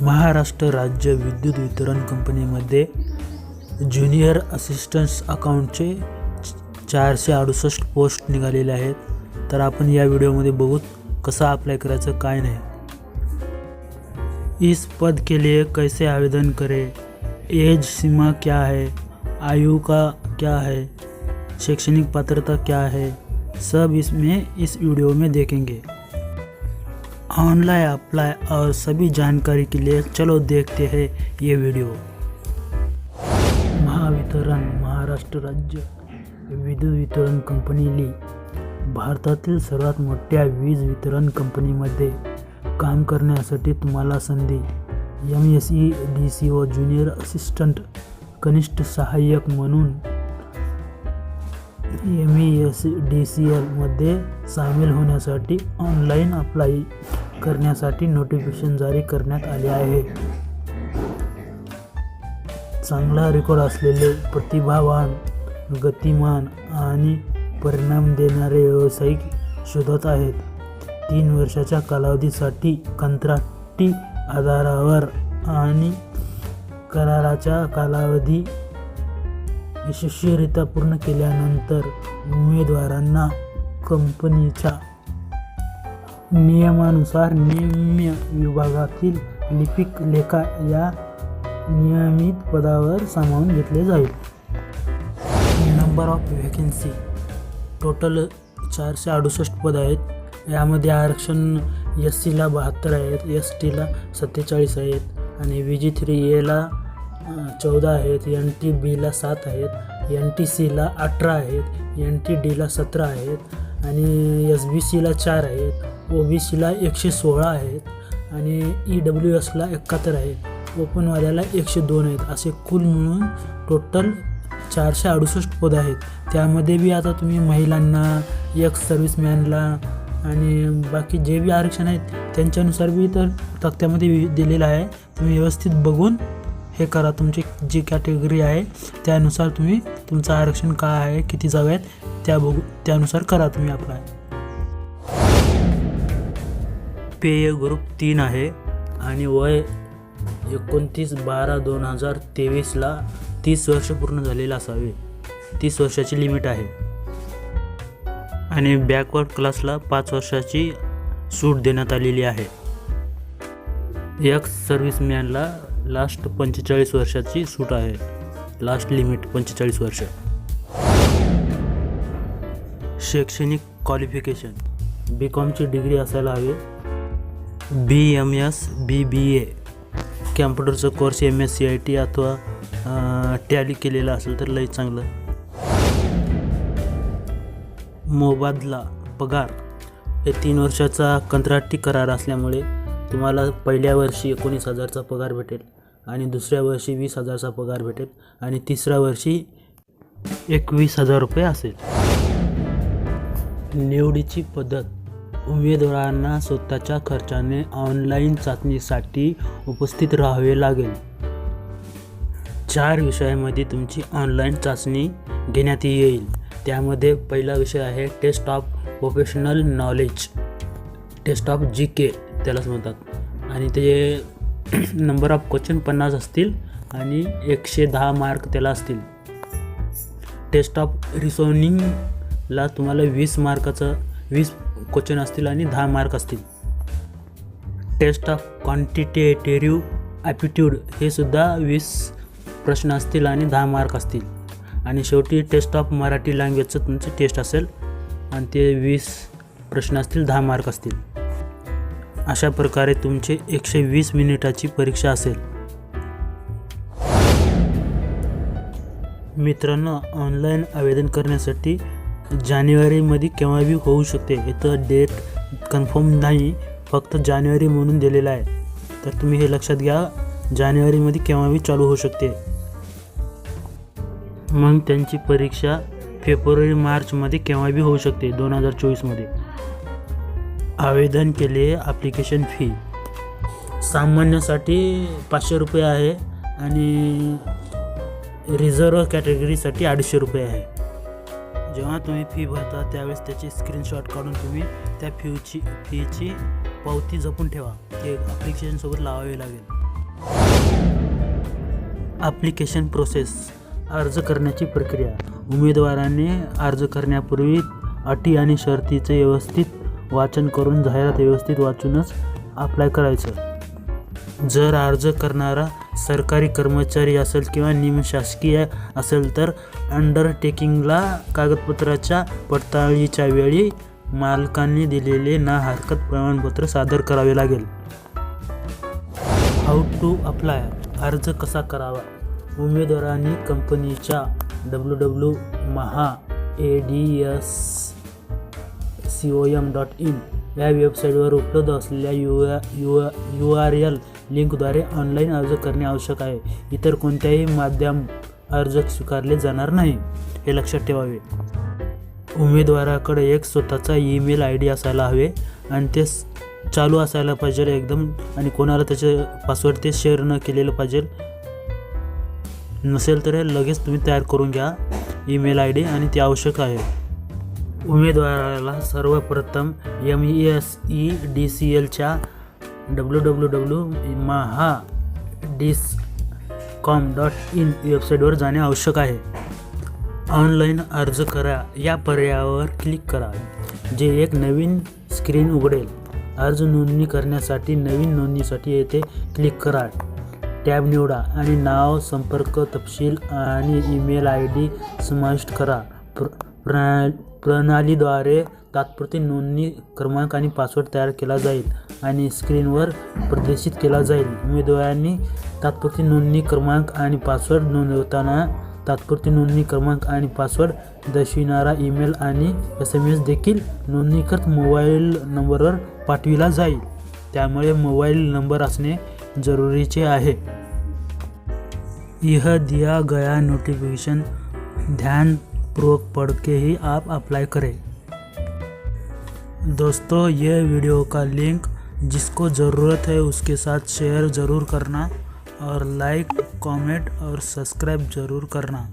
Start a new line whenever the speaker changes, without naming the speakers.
महाराष्ट्र राज्य विद्युत वितरण कंपनीमध्ये ज्युनियर असिस्टन्स अकाउंटचे चारशे अडुसष्ट पोस्ट निघालेले आहेत. तर आपण या व्हिडिओमध्ये बघू कसं अप्लाय करायचं काय नाही. इस पद के लिए कैसे आवेदन करें? एज सीमा क्या है? आयु का क्या है? शैक्षणिक पात्रता क्या है? सब इसमें इस वीडियो में देखेंगे। ऑनलाइन अप्लाई और सभी जानकारी के लिए चलो देखते हैं ये वीडियो। महावितरण महाराष्ट्र राज्य विद्युत वितरण कंपनीली भारतातील सर्वात मोठ्या वीज वितरण कंपनीमध्ये काम करण्यासाठी तुम्हाला संधी। M S E D C O junior assistant कनिष्ठ सहाय्यक म्हणून M E S D C एलमध्ये सामील होण्यासाठी ऑनलाईन अप्लाय करण्यासाठी नोटिफिकेशन जारी करण्यात आले आहे. चांगला रेकॉर्ड असलेले प्रतिभावान गतिमान आणि परिणाम देणारे व्यावसायिक शोधत आहेत. तीन वर्षाच्या कालावधीसाठी कंत्राटी आधारावर आणि कराराच्या कालावधी यशस्वीरित्या पूर्ण केल्यानंतर उमेदवारांना कंपनीच्या नियमानुसार निम्य विभागातील लिपिक लेखा या नियमित पदावर सामावून घेतले जाईल. नंबर ऑफ व्हॅकन्सी टोटल चारशे अडुसष्ट पद आहेत. यामध्ये आरक्षण एस सीला बहात्तर आहेत एस टीला सत्तेचाळीस आहेत आणि व्ही जी थ्री एला चौदा आहेत एन टी बीला सात आहेत एन टी सीला अठरा आहेत एन टी डीला सतरा आहेत आणि एस बी सीला चार आहेत ओ बी सीला एकशे सोळा आहेत आणि ई डब्ल्यू एसला एकाहत्तर आहेत. ओपनवाल्याला एकशे दोन आहेत. असे कुल मिळून टोटल चारशे अडुसष्ट पद आहेत. त्यामध्ये बी आता तुम्ही महिलांना एक सर्व्हिसमॅनला आणि बाकी जे बी आरक्षण आहेत त्यांच्यानुसार बी तर तक्त्यामध्ये वि- दिलेलं आहे. तुम्ही व्यवस्थित बघून हे करा. तुमची जी कॅटेगरी आहे त्यानुसार तुम्ही तुमचं आरक्षण काय आहे किती जागा आहेत त्या बघू त्यानुसार करा तुम्ही अप्लाय पेय ग्रुप तीन आहे आणि वय एकोणतीस बारा दोन हजार तेवीसला तीस वर्ष पूर्ण झालेलं असावे. तीस वर्षाची लिमिट आहे. आणि बॅकवर्ड क्लासला पाच वर्षाची सूट देण्यात आलेली आहे. एक्स सर्व्हिसमॅनला लास्ट पंचेचाळीस वर्षाची सूट आहे. लास्ट लिमिट पंचेचाळीस वर्ष. शैक्षणिक क्वालिफिकेशन. बी कॉमची डिग्री असायला हवी. B M S B B A. कॅम्प्युटरचं course M S C I T अथवा टॅली केलेलं असेल तर लई चांगलं. मोबादला पगार. हे तीन वर्षाचा कंत्राटी करार असल्यामुळे तुम्हाला पहिल्या वर्षी एकोणीस हजारचा पगार भेटेल आणि दुसऱ्या वर्षी वीस हजारचा पगार भेटेल आणि तिसऱ्या वर्षी एकवीस हजार रुपये असेल. निवडीची पद्धत. उमेदवारांना स्वतःच्या खर्चाने ऑनलाईन चाचणीसाठी उपस्थित राहावे लागेल. चार विषयामध्ये तुमची ऑनलाईन चाचणी घेण्यात येईल. त्यामध्ये पहिला विषय आहे test of professional knowledge. Test of G K. त्यालाच म्हणतात. आणि ते नंबर ऑफ क्वेश्चन पन्नास असतील आणि एकशे दहा मार्क त्याला असतील. टेस्ट ऑफ रिसोनिंगला तुम्हाला वीस मार्काचं वीस क्वेश्चन असतील आणि दहा मार्क असतील. टेस्ट ऑफ क्वांटिटेटिव्ह ॲप्टिट्यूड हे सुद्धा वीस प्रश्न असतील आणि दहा मार्क असतील. आणि शेवटी टेस्ट ऑफ मराठी लँग्वेजचं तुमचं टेस्ट असेल आणि ते वीस प्रश्न असतील दहा मार्क असतील. अशा प्रकारे तुमचे एकशे वीस मिनिटाची परीक्षा असेल. मित्रांनो ऑनलाईन आवेदन करण्यासाठी जानेवारीमध्ये केव्हाही होऊ शकते इथं डेट कन्फर्म नाही फक्त जानेवारी म्हणून दिलेलं आहे. तर तुम्ही हे लक्षात घ्या जानेवारीमध्ये केव्हाही चालू होऊ शकते. मग त्यांची परीक्षा फेब्रुवारी मार्चमध्ये केव्हाही होऊ शकते दोन हजार चोवीसमध्ये. आवेदन केले ॲप्लिकेशन फी सामान्यासाठी पाचशे रुपये आहे आणि रिझर्व कॅटेगरीसाठी अडीचशे रुपये आहे. जेव्हा तुम्ही फी भरता त्यावेळेस त्याची स्क्रीनशॉट काढून तुम्ही त्या फीची फीची पावती जपून ठेवा. ते ॲप्लिकेशनसोबत लावावी लागेल. ॲप्लिकेशन प्रोसेस अर्ज करण्याची प्रक्रिया. उमेदवाराने अर्ज करण्यापूर्वी अटी आणि शर्तीचे व्यवस्थित वाचन करून जाहिरात व्यवस्थित वाचूनच अप्लाय करायचं. जर अर्ज करणारा सरकारी कर्मचारी असेल किंवा निमशासकीय असेल तर अंडरटेकिंगला कागदपत्राच्या पडताळणीच्या वेळी मालकांनी दिलेले ना हरकत प्रमाणपत्र सादर करावे लागेल. हाऊ टू अप्लाय अर्ज कसा करावा? उमेदवारांनी कंपनीच्या W W Maha A D S C O M dot in या वेबसाईटवर उपलब्ध असलेल्या U U U R L लिंकद्वारे ऑनलाईन अर्ज करणे आवश्यक आहे. इतर कोणत्याही माध्यम अर्ज स्वीकारले जाणार नाही हे लक्षात ठेवावे. उमेदवाराकडे एक स्वतःचा ईमेल आय डी असायला हवे आणि ते चालू असायला पाहिजे एकदम आणि कोणाला त्याचे पासवर्ड ते शेअर न केलेलं पाहिजे नसेल तर लगेच तुम्ही तयार करून घ्या ईमेल आय डी आणि ते आवश्यक आहे. उमेदवाराला सर्वप्रथम M E S E D C एलच्या W W W Maha dis com dot in वेबसाईटवर जाणे आवश्यक आहे. ऑनलाईन अर्ज करा या पर्यायावर क्लिक करा जे एक नवीन स्क्रीन उघडेल. अर्ज नोंदणी करण्यासाठी नवीन नोंदणीसाठी येथे क्लिक करा. टॅब निवडा आणि नाव संपर्क तपशील आणि ईमेल आय डी समाविष्ट करा. प्र प्रणा प्रणालीद्वारे तात्पुरती नोंदणी क्रमांक आणि पासवर्ड तयार केला जाईल आणि स्क्रीनवर प्रदर्शित केला जाईल. उमेदवारांनी तात्पुरती नोंदणी क्रमांक आणि पासवर्ड नोंदवताना तात्पुरती नोंदणी क्रमांक आणि पासवर्ड दर्शविणारा ईमेल आणि एस एम एस देखील नोंदणीकृत मोबाईल नंबरवर पाठविला जाईल. त्यामुळे मोबाईल नंबर असणे जरुरीचे आहे. यह दिया गया नोटिफिकेशन ध्यान ध्यानपूर्वक पढ़ के ही आप अप्लाई करें। दोस्तों, ये वीडियो का लिंक जिसको ज़रूरत है उसके साथ शेयर ज़रूर करना और लाइक कमेंट और सब्सक्राइब ज़रूर करना।